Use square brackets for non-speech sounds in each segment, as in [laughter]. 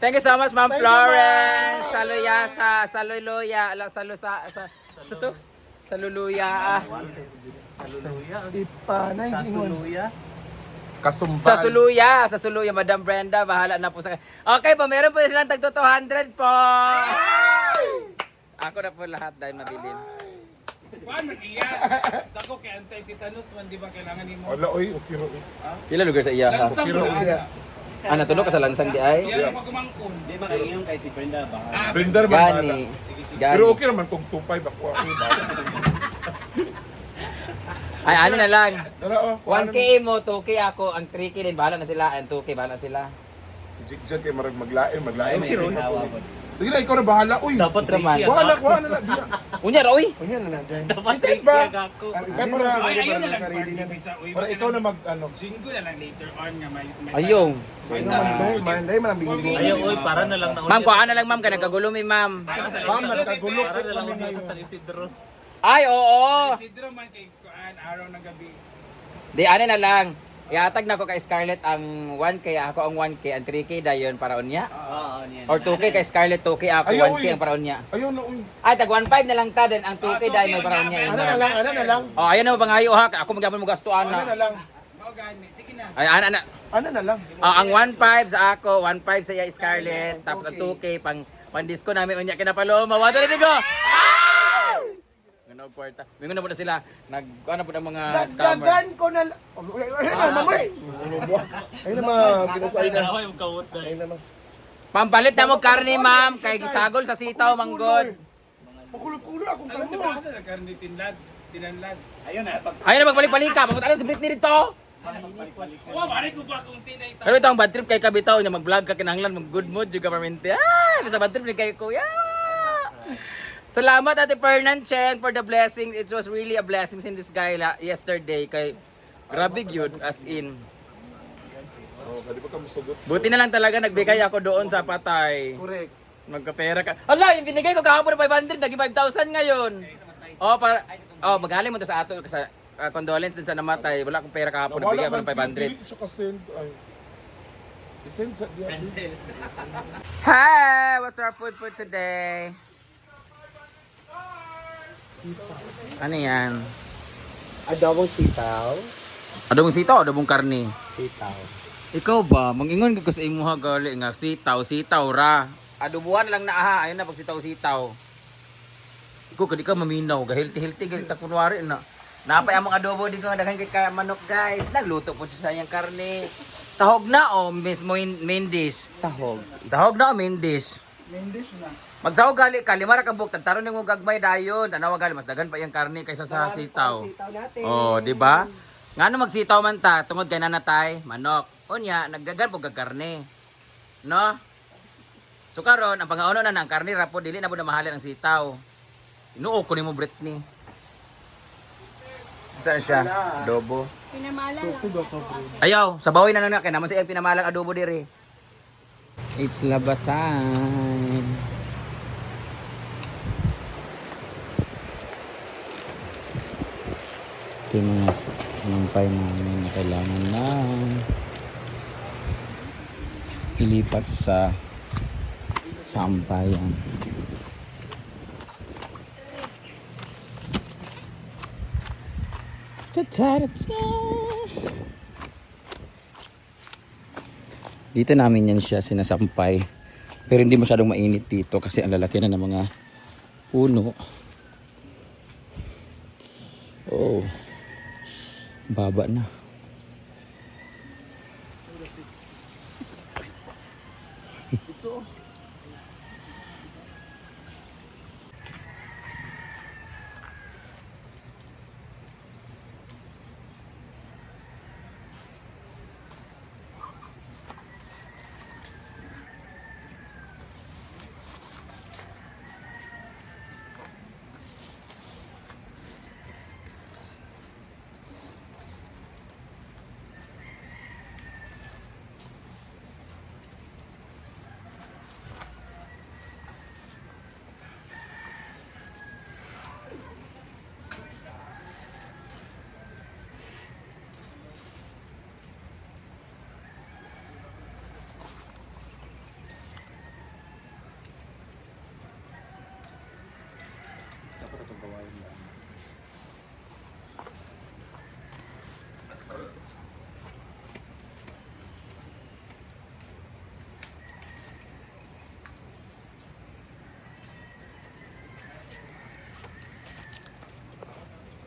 Thank you so much, Ma'am Florence. Saluya sa Saluluya. Ala, salu sa sa sa to? Saluluya. ah. Ipanay, ingon. Kasumbal. Sa Suluya, sa Suluya, Madam Brenda, bahala na po sa Okay po, meron po silang tagto 200 po. Ako na po lahat dahil mabilin. Paano iya? Dako kay anti-tetanus man di ba kailangan nimo? Wala, oy, okay ro. Pila lugar sa iya ha? Langsang Na. Ah, natulog ka sa langsang di ay? Yan ang pagkumangkon. Di ba kayo kay si Brenda ba? Ah, Blender man bala. Gani. Pero Gani. okay naman kung tupay ba ko ako ba. [laughs] Ay, ano na lang. Tara oh. 1K mo, 2K ako, ang 3K din, bahala na sila, ang 2K, bahala sila. Si Jigjag kay marag maglain, maglain. May hawa po. Sige na, ikaw na bahala. Uy. Dapat Ito man. Wala, wala na. [laughs] Unya, Roy! Unya na na, dyan. Dapat Straight ba? ako. Para, Ay, ayun na lang para ikaw na mag, ano. Singgo na lang later on nga may Ayong. may Ano man, dahil, man, dahil man ang bigay Ayaw, oy, para na lang na Ma'am, kuha na lang ma'am, ka nagkagulo mi ma'am. Ma'am, nagkagulo Para sa na lang sa. San Isidro. Ay, oo! Sidro man kay kuan araw ng gabi. Di, ano na lang. Iatag na ko kay Scarlett ang 1K, ako ang 1K, ang 3K dayon para unya. Oo, niyan. Or 2K kay Scarlett, 2K ako, Ayaw, 1K uy. ang para unya. Ayaw na, uy. Ay, tag 1.5 na lang ta din, ang 2K dayon may para unya. Ano na lang, ano na lang. Oh, ayan na mo bangayo ha, ako magabon mo gastuan Ano na na. lang. Mao gani. Sige na. Ay, ana na. Ano na lang. Oh, ang 1.5 sa ako, 1.5 sa iya Scarlett, tapos ang 2K pang pang disco namin unya kinapaloma. Wala rin ko. Ano kwarta. Mingon na po na sila. Nag ano po ng mga scammer. Dagdagan ko na lang. Ayun na, mamoy. Ayun na mga ginukuha Ay, na. na yung kawot na. Ayun na mga. Pampalit na mo karne, ma'am, kay gisagol sa sitaw manggod. Pakulo-kulo akong kamo. ba sa nagkaroon ni tinlad? Tinanlad. Ayun na, pag Ayun na magbalik-balik ka. Pamunta lang Britney dito. Wa mari ko pa kung sino ito. Pero ito ang bad trip kay Kabitaw niya mag-vlog ka kinahanglan mag good mood juga permente. Ah, sa bad trip ni kay Kuya. Salamat Ate Fernan Cheng for the blessings. It was really a blessing in this guy la- yesterday kay grabe gyud as in. Oh, pwede ba ka masugot? Buti na lang talaga nagbigay ako doon sa patay. Correct. Magkapera ka. Ala, yung binigay ko kahapon na 500, naging 5,000 ngayon. Oh, para oh, magaling mo to sa ato sa uh, condolence din sa namatay. Wala akong pera kahapon, nagbigay ako ng 500. Dili siya ka-send. Ay. I-send sa. Hi! What's our food for today? Ano yan? Adobong sitaw. Adobong sitaw adobong karne? Sitaw. Ikaw ba? Mangingon ka sa imuha gali nga sitaw, sitaw ra. Adobuhan lang na aha, ayun na pag sitaw, sitaw. Ikaw kadi ka maminaw, gahilti-hilti gali ta kunwari na. Napay among adobo dito nga daghan kay ka manok guys. Nagluto po siya sa iyang karne. Sahog na o mismo main, main dish? Sahog. Sahog na o main dish? Main dish na. Magsahog gali ka, lima ra ka buk, tagtaron mo gagmay dayon. Tanawa gali, mas daghan pa yung karne kaysa sa sitaw. Sitaw natin. Oh, di ba? Ngano magsitaw man ta, tungod kay nanatay, manok. Unya, nagdagan po karne. No? So karon, ang pangauno na ng karne rapo dili na po na mahalin ang sitaw. Inuo ko nimo Britney. Saan siya? Adobo. Pinamala lang. Ayaw, sabawi na na kay naman siya pinamalang adobo diri. It's laba Ito yung mga sinampay namin na kailangan na ilipat sa sampayan. Ta-ta-ta-ta. Dito namin yan siya sinasampay. Pero hindi masyadong mainit dito kasi ang lalaki na ng mga puno. Oh. Baba na.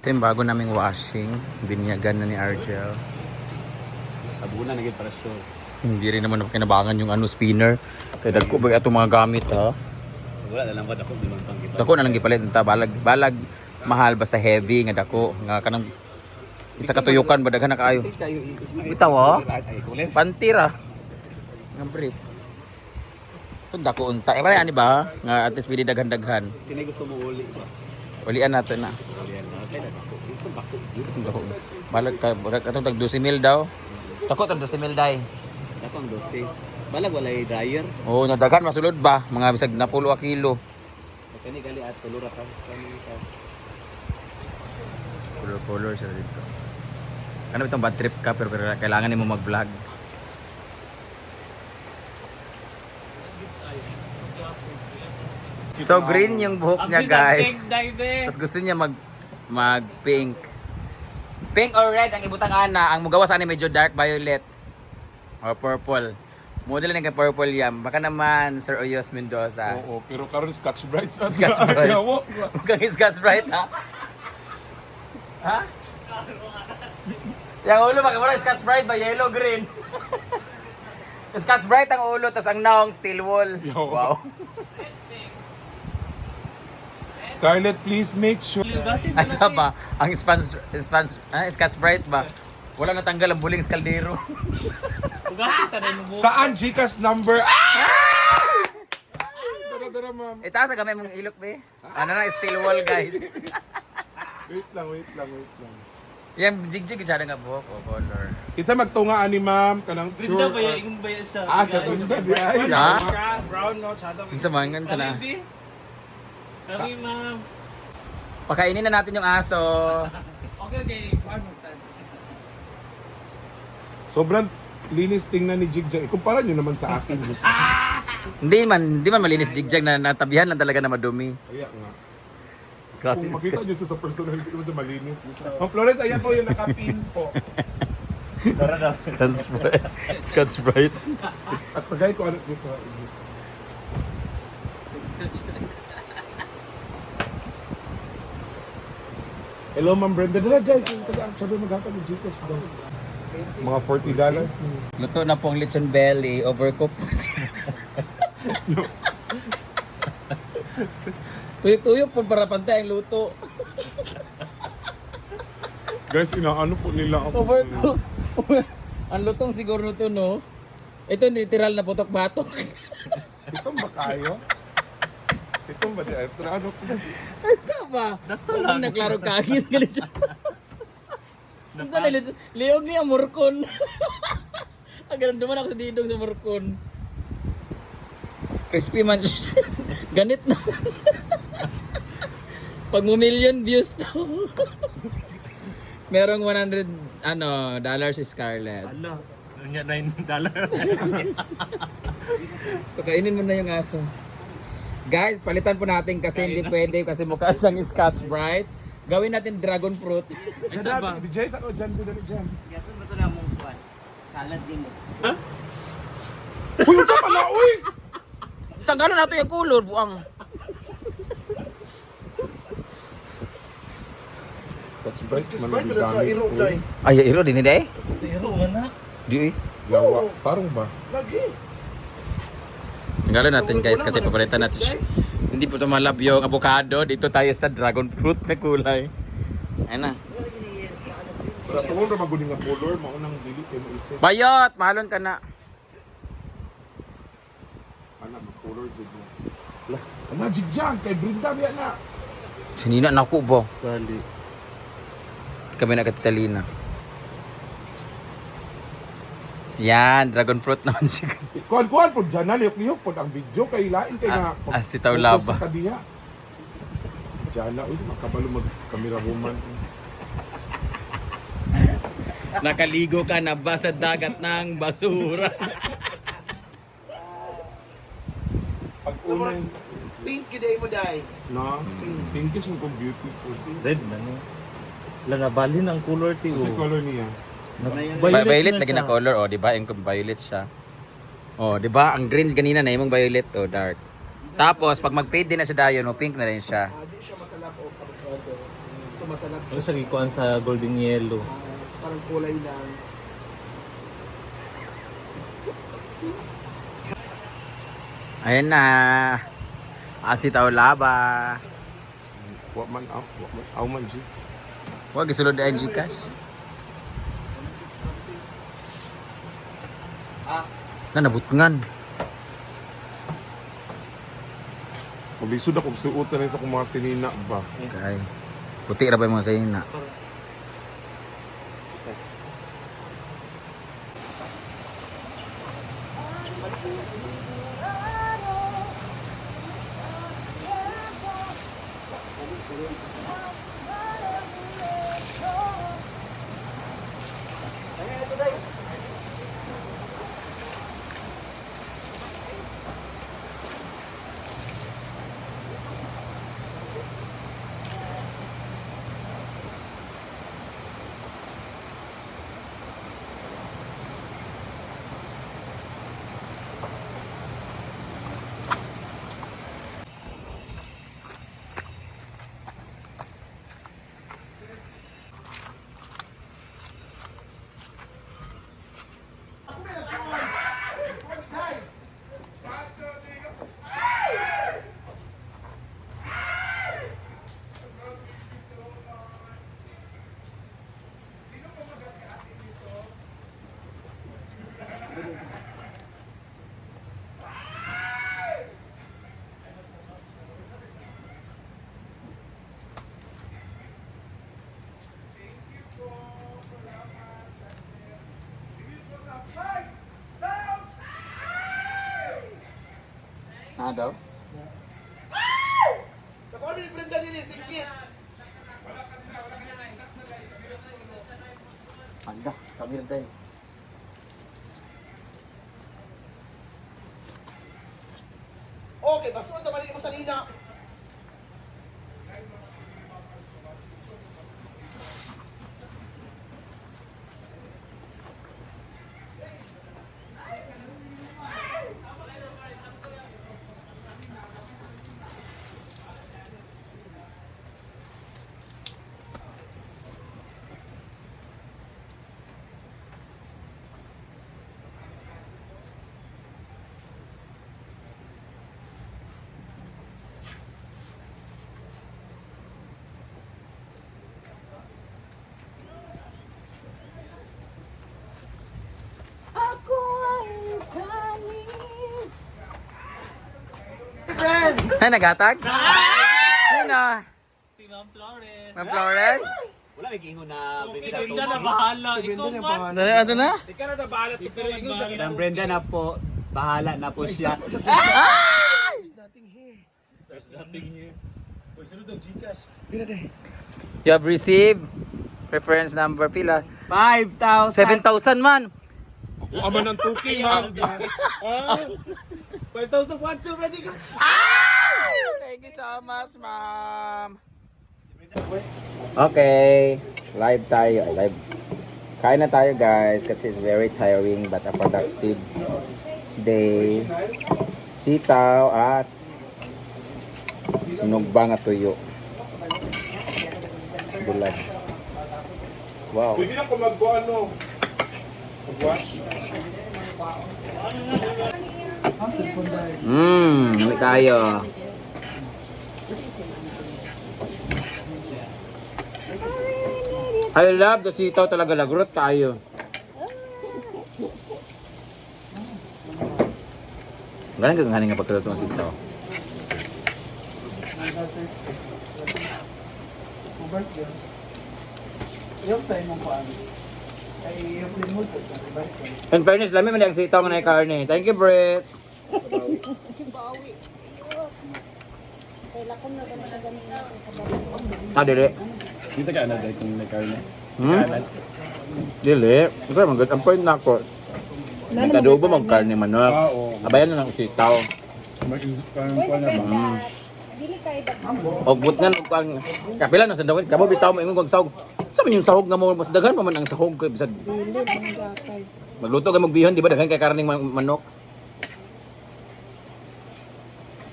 Ito yung bago naming washing. Binyagan na ni Argel. Tabunan na para sure. Hindi rin naman kinabangan yung ano spinner. Kaya dagko ba itong mga gamit ha? Wala na lang ba ako limang pang kita. Dako na lang gipalit ta balag balag mahal basta heavy nga dako nga kanang isa katuyukan ba daghan na kaayo. Bitaw oh. Pantira. Nga brief. Ito dako unta. Eh ani ba nga at least pwede daghan-daghan. Sino gusto mo uli? Ulian na. Ulian na. Kaya na bako. Itong dako. Balag ka balag tag 12 mil daw. Dako tag 12 mil dai. Ako ang 12. Balag wala yung dryer. Oo, oh, daghan masulod ba? Mga bisag na pulo a kilo. Kani gali at tulura ka. Kani ka. Color color siya dito. Ano itong bad trip ka pero kailangan mo mag-vlog. So green yung buhok niya guys. Tapos gusto niya mag mag pink. Pink or red ang ibutang ana. Ang mugawa sa ani medyo dark violet or purple. Model ng purple yan. Baka naman Sir Oyos Mendoza. Oo, pero karon Scotch Brite sa Scotch [laughs] Brite. Yawa. Mukhang Scotch Brite ha? Ha? Yung ulo magkamura Scotch Brite ba? Yellow, green. [laughs] Scotch Brite ang ulo, tas ang naong steel wool. Yo. Wow. Scarlett, please make sure. Asa ba? Ang spans, spans, ah, Scotch Brite ba? Wala natanggal ang buling [laughs] skaldero. Saan Gcash number? Dara, dara, ma'am. Itaas sa gamay mong ilok, be. Ano na, steel wool, guys. Wait lang, wait lang, wait lang. Yung jigjig siya nga buhok, o color. Kita magtunga ani ma'am kanang Ganda sure. ba yan? Ingon ba yan siya? Ah, katunda di ay. Brown no, chada. Yung sa mga ganun sana. Kami, ma'am. Pakainin na natin yung aso. [laughs] Okay, okay. Sa? Sobrang linis tingnan ni Jigjag. Ikumpara nyo naman sa akin. gusto. [laughs] Hindi man, hindi man malinis jigjag na natabihan lang talaga na madumi. Kaya nga. Grabe. Kung makita nyo siya sa personal, hindi naman siya malinis. Ma'am Florence, ayan po yung nakapin po. Tara na. Scotch Brite. Scotch Brite. At pagay ko ano dito. Hello, Ma'am Brenda. Dala, guys. Sabi maghatag ng Gcash. Mga 40 dollars. Luto na pong lechon belly, overcooked po siya. Tuyok-tuyok po para pantay ang luto. Guys, inaano po nila ako. Overcooked. ang lutong siguro to, no? Ito literal na putok-batok. Itong ba kayo? Itong ba di ano ko? Sa ba? Sakto lang. Naklaro kagis ka lechon. Sa nilid, liog niya murkon. [laughs] Agad duman ako sa didong sa murkon. Crispy man siya. [laughs] Ganit na. [laughs] Pag mo million views to. Merong 100 ano, dollars si Scarlett. Ala. Ano nga 9 dollar? Pakainin mo na yung aso. Guys, palitan po natin kasi hindi pwede kasi mukha siyang Scotch Brite. Gawin natin dragon fruit. Isa ba? DJ, ako dyan, dyan, dyan. Yato ba ito na mong kuwan? Salad din mo. Uy, ito pala, uy! Tanggalan natin yung kulor, buang. Sa iro. Ay, iro din hindi eh. Zero, wala. Di eh. Yawa, parang ba? Lagi. Tanggalan natin guys kasi papalitan natin siya. Hindi po tumalab yung avocado. Dito tayo sa dragon fruit na kulay. Ayun na. Para tungol na maguling nga color, maunang dili kayo mo. Bayot! Mahalon ka na. Ana, mag-color dyan mo. Lah, ana, jigjag, kay Brinda, biya na. Sinina na ako po. Gali. Kami na katitalina. Yan, dragon fruit [laughs] naman siya. Kuhan-kuhan po dyan na, liyok-liyok po ang video, kay lain kay Ah, nga. ah, si Taulaba. Sa kadiya. Dyan na, uy, makabalo mag-camera woman. [laughs] Nakaligo ka na ba sa dagat ng basura? Pag unang, Pink yun ay mo dai. No? Pinkish yung kung beautiful. Red na no. Langabalin ang color ti Kasi color niya. Violet, violet lagi na color, oh, di ba? Yung violet siya. Oh, di ba? Ang green kanina na yung violet, oh, dark. Tapos, pag mag-fade din na sa dayon, oh, pink na rin siya. Ah, di siya matalap o avocado. So matalap Ano siya sa gikuan sa golden yellow. parang kulay lang. Ayun na. Asitaw laba. Wa man aw, wa man aw man G. Huwag isulod na yung Gcash. Na nabutngan. Mabisod ako suot na rin sa kung mga sinina ba. Okay. Puti ra ba yung mga sayo na? Ah, daw? Ako ni Brenda din sige. Anda, kami rin tayo. Okay, basta ito mali mo sa nina. Ay, nagatag? Sino? Si Ma'am Flores. Ma'am Flores? Wala may gingo na Brenda na bahala. Ikaw man. Ano, ano na? Ikaw na bahala sa Ang Brenda na po. Bahala na po siya. Uy, sunod ang Gcash. Dai. You have received reference number pila? 5,000. 7,000 man. Wa man ang tuking ma'am. 5,000 one two ready ka. Thank you so much, ma'am. Okay, live tayo. Ay, Live. Kain na tayo guys kasi it's very tiring but a productive day. Sitaw at sinugbang at tuyo. Bulag. Wow. Pwede na ko magkuha ano. Mag-wash. Mmm, hindi tayo. I love the sitaw talaga lagrot tayo. Ganun ka nga pagkaluto ng sitaw. In fairness, lami man ang sitaw nga na karne. Thank you, Brett. Ah, dili. Dito ka na dahil kung may karne. Hmm? Dili. Ito, magand ang point na ako. Nagkadubo mag karne manok. Ah, oo. Abayan na lang sitaw. parang Pwede pa na ba? Dili ka iba. Og but nga og ang kapila na sa dawit kamo bitaw mo ingon kog sahog. Sa man yung sahog nga mo mas daghan pa man ang sahog kay bisag Dili man gatay. magluto kay magbihon di ba daghan kay karning man- manok.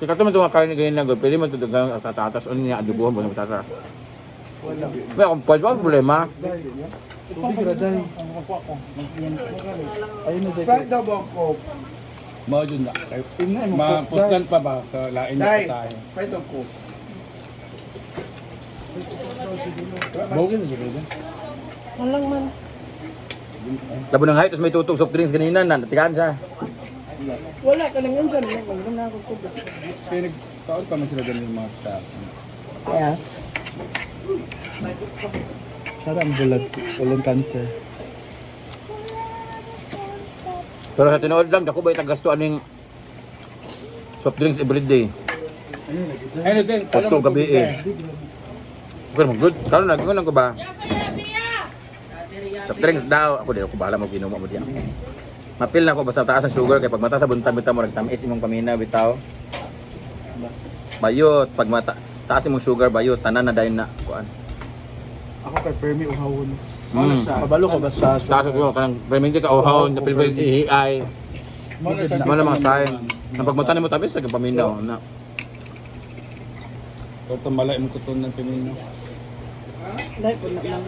Kaya kato man itong mga karne ganyan lang, pwede mo ito dagang sa tatas, o niya, adubuhan mo sa tatas. Wala. May kung pwede ba problema? Tubig ra dai. Ayun na Sprite daw ba ko? Mao yun na. Mapustan pa ba sa lain na Dai. tayo? Sprite daw ko. Bogin sa gano'n. Walang man. Labo ng height, tapos may tutog soft drinks ganina na, natigaan siya. Wala ka nang unsan. Wala na ako kubot. Kaya nagtaon pa man sila ganun yung mga staff. Yeah. Sana ang bulag. Walang cancer. Pero sa tinood lang, dako ba itagasto aning soft drinks every day. Ano din? Kasto gabi eh. Okay mo, good. Karon na, ingon lang ko ba? Soft drinks daw. Ako di ako bahala mo ginumo mo diyan. Mapil na ko basta taas ang sugar kay pag mata sa buntag bitaw mo nagtamis imong pamina bitaw. Bayot, pag mata taas imong sugar bayot tanan na dayon na kuan. Ako kay Fermi uhawon. Mm. Kabalo ko basta. Taas ko kanang permente ka uhaw na pilpil ihiay. Mo na mga sign. Ang pagmata nimo tamis lagi paminaw na. Ito malay mo kuton ng pinino. Dahil po na lang.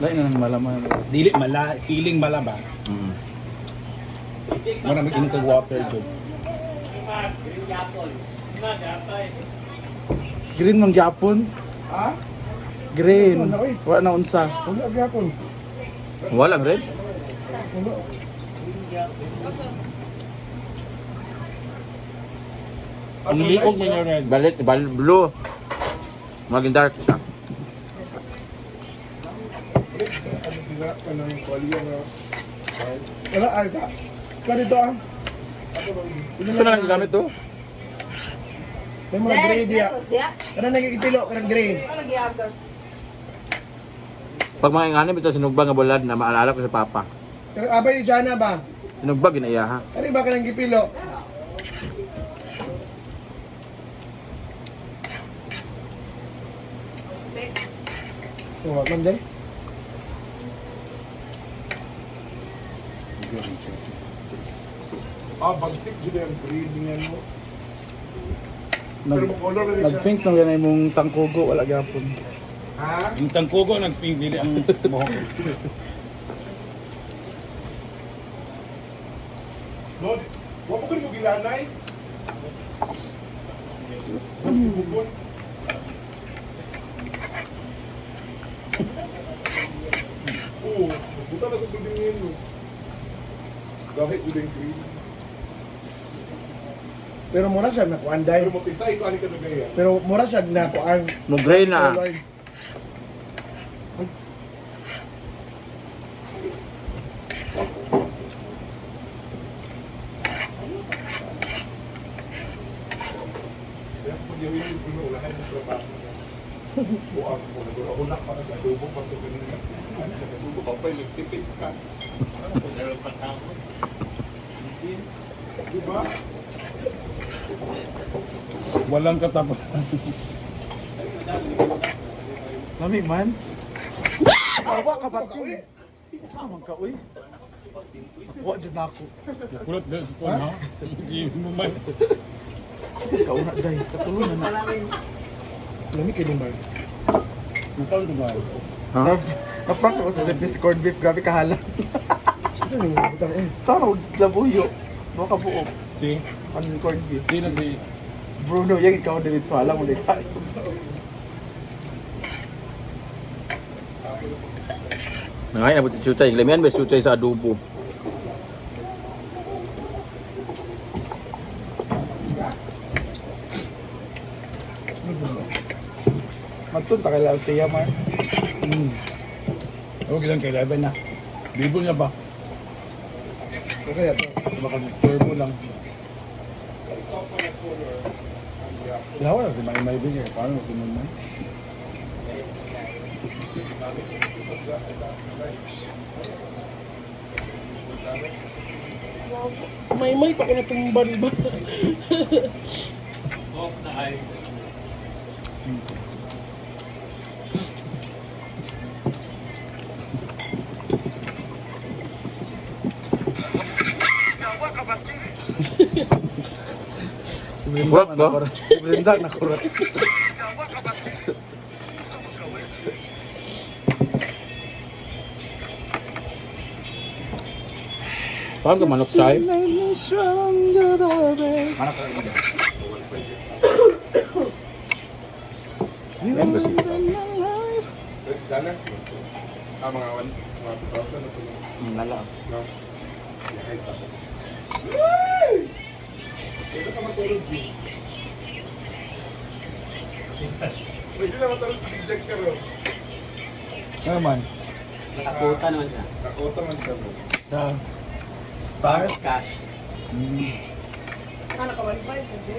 Lain na nang malaman. Dili mala, feeling mala ba? Mm. Mo na mag-inom kag water jud. Green mang gyapon. Ha? Green. Wala na unsa. Wala gyapon. Wala red. Ang liog mo na red. Balit, bal blue. Maging dark siya. Wala ay sa. Kani to ah. Ito na lang gamit to. May mga gray dia. Kana nagkikipilo kanang gray. Pag mga inganib ito sinugba nga bulad na maalala ko sa papa. Kanang abay ni Jana ba? Sinugba ginaya ha. Kani ba kanang gipilo? Oh, man day. Ah, bagtik jud ang breeding ano. Nag, nag-pink nang ganay mong tangkugo, wala gyapon. Yung tangkugo nagping dili ang mohok. Lord, wa mo mo gilanay. Oo, buta na kung bibingin mo. Kahit uling green. Pero mura siya nakuan day. Pero matisay ko ani ka na gaya. Pero mura siya nakuan. Mo gray na. Pa, nagtipid ka. Diba? Walang katapos. Lami man. Awa ka ba uy? Sama ka uy. Wa na ako. Kulot din sa ha. Hindi mo man. Kauna day. Katulon na na. Lami kay Lumbar. Ang taon to ba? Ha? Na-prank ako sa Discord beef. Grabe kahala. Sino nang butang eh? Labuyo. Baka buo. Si Ang corned beef. sino si Bruno, yung ikaw din sa alam mo din. Nangayon na po si Chuchay. Lamian ba si Chuchay sa adobo? Magtunta kay Altea Mars. Huwag lang kay Leven na. Bibol na ba? Kaya to. Baka turbo lang. Y ahora se me imagina que eh. pagan los demás. May-may pa ko na itong bariba. Na ay. Hmm. Na ba? nakurat. Si Brenda nakurat. Paano ka manok chay? Yan kasi. Dalas mo. Ah, mga 1, mga 2,000 na ito. Nala. No? Yahay Pwede ka matulog, G. Pwede na matulog, G. ka ro. Ano man? Nakakuta naman siya. Nakota man siya. Sa Star Cash. Ah, naka 1.5 kasi.